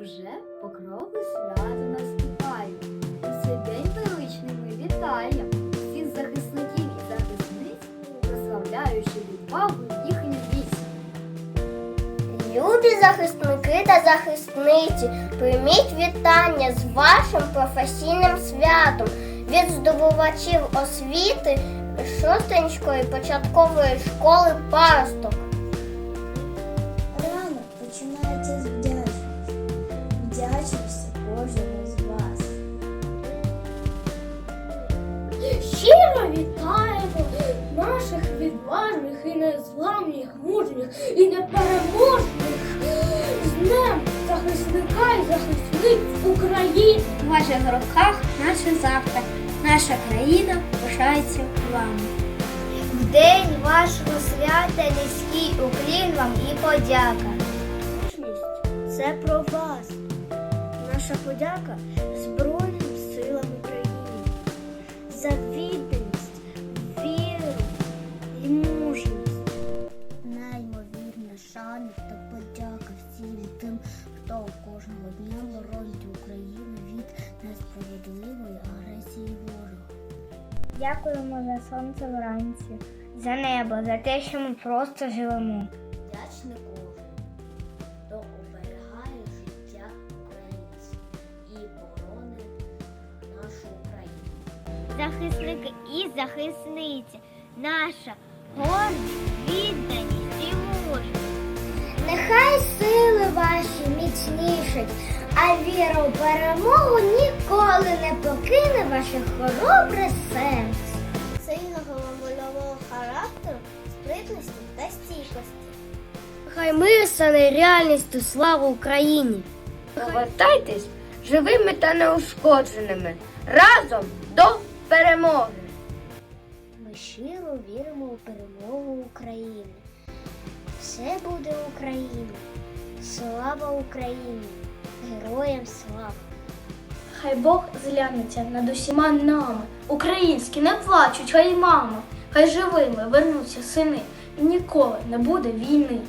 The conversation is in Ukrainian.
Вже покрови свято наступає. У цей день величний ми всіх захисників і захисниць, прославляючи відвагу їхню вісім. Любі захисники та захисниці, прийміть вітання з вашим професійним святом від здобувачів освіти Шостинської початкової школи Паросток. Вітаємо наших відважних і незламних, мужніх і непереможних з Днем захисника і захисниць України. В ваших руках наше завтра. Наша країна пишається вами. В день вашого свята низький уклін вам і подяка. Мужність це про вас. Наша подяка Збройним несправедливої агресії ворога. Дякуємо за сонце вранці, за небо, за те, що ми просто живемо. Вдячний кожен, хто оберігає життя українців і боронить нашу Україну. Захисники і захисниці, наша гордість, відданість і мужність. Нехай сили ваші міцнішать, а віра у перемогу ніколи ваше хоробре серце. Сильного вольового характеру, спритності та стійкості. Хай мир стане реальністю слава Україні! Повертайтесь живими та неушкодженими разом до перемоги. Ми щиро віримо у перемогу України. Все буде Україна. Слава Україні! Героям слава! Хай Бог зглянеться над усіма нами. Українські не плачуть, хай мама, хай живими вернуться сини, і ніколи не буде війни.